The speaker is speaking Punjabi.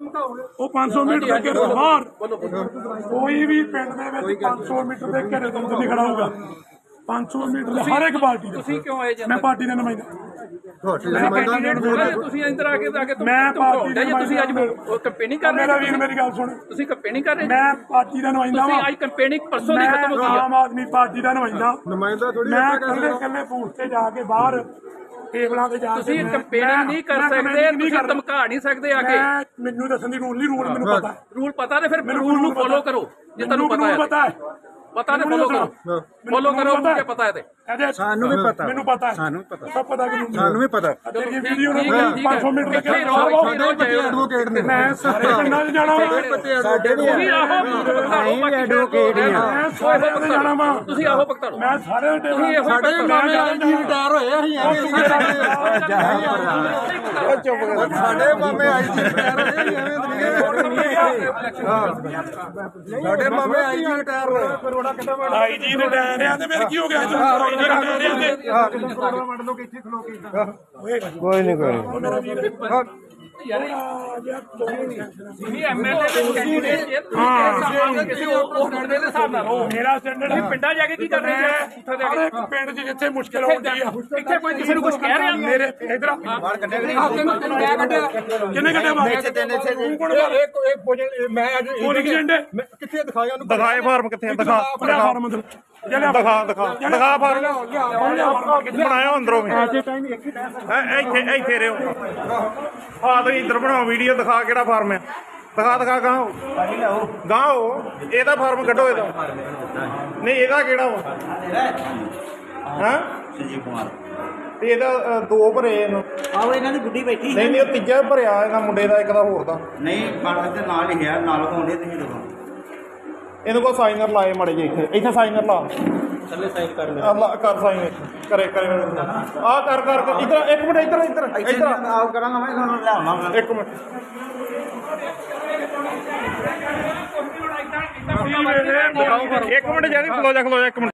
ਉਹ 500 ਮੀਟਰ ਦੇ ਘੇਰੇ ਤੋਂ ਬਾਹਰ। ਕੋਈ ਵੀ ਪਿੰਡ ਦੇ ਵਿੱਚ 500 ਮੀਟਰ ਦੇ ਘੇਰੇ ਤੋਂ ਨਹੀਂ ਖੜਾ ਹੋਊਗਾ। 500 ਮੀਟਰ ਦੇ ਹਰ ਇੱਕ ਪਾਰਟੀ ਦਾ। ਤੁਸੀਂ ਕਿਉਂ ਆਏ ਜੀ ਮੈਂ ਪਾਰਟੀ ਦਾ ਨੁਮਾਇੰਦਾ। ਤੁਸੀਂ ਇੰਦਰ ਆ ਕੇ ਆ ਕੇ ਮੈਂ ਪਾਰਟੀ ਦਾ ਤੁਸੀਂ ਅੱਜ ਕੰਪੇਨਿੰਗ ਕਰ ਮੇਰਾ ਰਹੇ ਵੀਰ ਮੇਰੀ ਗੱਲ ਸੁਣ। ਤੁਸੀਂ ਕੰਪੇਨਿੰਗ ਕਰ ਰਹੇ ਮੈਂ ਪਾਰਟੀ ਦਾ ਨੁਮਾਇੰਦਾ ਤੁਸੀਂ ਵਾਂ। ਅੱਜ ਕੰਪੇਨਿੰਗ ਪਰਸੋਂ ਦੀ ਮੈਂ ਖਤਮ ਹੋ ਗਈ ਆਮ ਆਦਮੀ ਪਾਰਟੀ ਦਾ ਨੁਮਾਇੰਦਾ। ਨੁਮਾਇੰਦਾ ਥੋੜੀ ਮੈਂ ਇਕੱਲੇ ਇਕੱਲੇ ਬੂਥ ਤੇ ਜਾ ਕੇ ਬਾਹਰ ਟੇਬਲਾਂ ਤੇ ਜਾ ਕੇ ਤੁਸੀਂ ਮੈਂ- ਨਹੀਂ ਕਰ ਮੈਂ ਸਕਦੇ ਨਹੀਂ ਤੁਸੀਂ। ਧਮਕਾ ਨਹੀਂ ਸਕਦੇ ਆ ਕੇ। ਮੈਂ ਮੈਨੂੰ ਦੱਸਣ ਦੀ ਰੂਲ ਨਹੀਂ ਰੂਲ ਮੈਨੂੰ ਪਤਾ। ਹੈ ਰੂਲ ਪਤਾ ਤੇ ਫਿਰ ਰੂਲ ਨੂੰ ਫੋਲੋ ਕਰੋ ਜੇ ਤੁਹਾਨੂੰ ਪਤਾ ਹੈ। ਪਤਾ ਹੈ। ਪਤਾ ਮੈਨੂੰ ਫੋਲੋ। ਕਰੋ। ਫੋਲੋ ਕਰੋ। ਮੁਝੇ ਪਤਾ ਹੈ ਤੇ। ਇਹਦੇ ਸਾਨੂੰ ਵੀ ਪਤਾ। ਮੈਨੂੰ ਪਤਾ। ਸਾਨੂੰ ਵੀ ਪਤਾ। ਸਭ ਪਤਾ ਕਿ ਸਾਨੂੰ ਵੀ ਪਤਾ। ਤੇਰੀ ਵੀਡੀਓ ਨੂੰ ਠੀਕ ਹੈ, ਠੀਕ ਹੈ। 500 ਮੀਟਰ ਬੱਚੇ ਐਡਵੋਕੇਟ ਨੇ। ਮੈਂ ਸਾਰੇ ਪਿੰਡਾਂ 'ਚ ਜਾਣਾ ਵਾ? ਸਾਡੇ ਵੀ ਤੁਸੀਂ ਆਹੋ ਐਡਵੋਕੇਟ ਹੀ ਆ। ਮੈਂ ਸਾਰੇ ਪਿੰਡ ਜਾਣਾ ਵਾ। ਤੁਸੀਂ ਆਹੋ ਭਗਤਾਂ ਨੂੰ ਮੈਂ ਸਾਰੇ ਸਾਡੇ ਮਾਮੇ ਜੀ ਰਿਟਾਇਰ ਹੋਏ ਅਸੀਂ ਐਵੇਂ ਚੁੱਪ ਕਰ ਸਾਡੇ ਮਾਮੇ ਆਈ ਜੀ ਰਿਟਾਇਰ ਹੋਏ ਅਸੀਂ ਐਵੇਂ ਸਾਡੇ ਮਾਮੇ ਆਈ ਜੀ ਰਿਟਾਇਰ ਹੋਏ ਆਈ ਜੀ ਨੇ ਡਰ ਰਿਆ ਤੇ ਫਿਰ ਕੀ ਹੋ ਗਿਆ ਜੀ ਆਈ ਜੀ ਨੇ ਡਰ ਰਿਆ ਤੇ ਕੋਈ ਨਹੀਂ ਕੋਈ ਵੀਰ ਥੋੜਾ ਜਿਹਾ ਦੋ ਤੁਸੀਂ ਐਮਐਲਏ ਦੇ ਕੈਂਡੀਡੇਟ ਹਾਂ ਕਿਸੇ ਉਹ ਪਿੰਡ ਦੇ ਹਿਸਾਬ ਨਾਲ ਰਹੋ। ਮੇਰਾ ਸਟੈਂਡਰਡ ਪਿੰਡਾਂ ਜਾ ਕੇ ਕੀ ਕਰ ਰਹੇ ਜੀ ਉੱਥੇ ਜਾ ਹਰ ਪਿੰਡ 'ਚ ਜਿੱਥੇ ਮੁਸ਼ਕਲ ਆਉਂਦੀ ਆ। ਇੱਥੇ ਕੋਈ ਕਿਸੇ ਨੂੰ ਕੁਝ ਕਹਿ ਰਿਹਾ? ਮੇਰੇ ਇਧਰ ਬਾਹਰ ਕੱਢਿਆ ਮੈਂ ਕੱਢਿਆ? ਕਿੰਨੇ ਘੰਟੇ ਬਾਅਦ ਤੂੰ ਕੋਣ ਬਾਅਦ ਇੱਕ ਇੱਕ ਭੋਜਨ ਮੈਂ ਅੱਜ ਪੋਲਿੰਗ ਏਜੰਡੇ? ਕਿੱਥੇ ਦਿਖਾਇਆ ਉਹਨੂੰ? ਦਿਖਾਏ ਫਾਰਮ ਕਿੱਥੇ? ਦਿਖਾ ਫਾਰਮ ਜਲੇ ਦਿਖਾ ਦਿਖਾ। ਦਿਖਾ ਫਾਰਮ ਬਣਾਇਆ ਅੰਦਰੋਂ ਵੀ। ਐ- ਇੱਥੇ ਇੱਥੇ ਰਿਓ ਆ ਤੁਸੀਂ ਇੱਧਰ ਬਣਾਓ ਵੀਡੀਓ ਦਿਖਾ ਕਿਹੜਾ ਫਾਰਮ ਹੈ। ਦਿਖਾ ਦਿਖਾ ਗਾਓ ਗਾਓ ਇਹਦਾ ਫਾਰਮ ਕੱਢੋ ਇਹਦਾ। ਨਹੀਂ ਇਹਦਾ ਕਿਹੜਾ ਵਾ? ਹਾਂ? ਸੰਜੀਵ ਕੁਮਾਰ ਤੇ ਇਹਦਾ ਅ, ਦੋ ਭਰੇ ਇਹਨੂੰ। ਆਹੋ ਇਹਨਾਂ ਦੀ ਗੁੱਡੀ ਬੈਠੀ ਨਹੀਂ ਨਹੀਂ ਉਹ ਤੀਜਾ ਭਰਿਆ ਇਹਦਾ ਮੁੰਡੇ ਦਾ ਇੱਕ ਦਾ ਹੋਰ ਦਾ। ਨਹੀਂ ਕਣਕ ਦੇ ਨਾਲ ਹੀ ਹੈ ਨਾਲ ਹੋਣੇ ਤੁਸੀਂ ਦੇਖੋ ਇਹਨੂੰ ਕੋ ਸਾਈਨਰ ਲਾਏ ਮੜੇ ਜੇ ਇੱਥੇ। ਇੱਥੇ ਸਾਈਨਰ ਲਾ। ਥੱਲੇ ਸਾਈਡ ਕਰ ਲਾ। ਕਰ ਸਾਈਨ ਇੱਥੇ। ਕਰੇ ਕਰੇ। ਆ ਕਰ ਕਰ ਇੱਧਰ ਇੱਕ ਮਿੰਟ ਇੱਧਰ ਇੱਧਰ ਇੱਧਰ ਆ। ਆਪ ਕਰਾਂਗਾ ਮੈਂ ਤੁਹਾਨੂੰ ਲਿਆਉਣਾ ਇੱਕ ਮਿੰਟ। ਇੱਕ ਮਿੰਟ ਜਾਨੀ ਖਲੋ ਜਾ ਖਲੋ ਜਾ ਇੱਕ ਮਿੰਟ।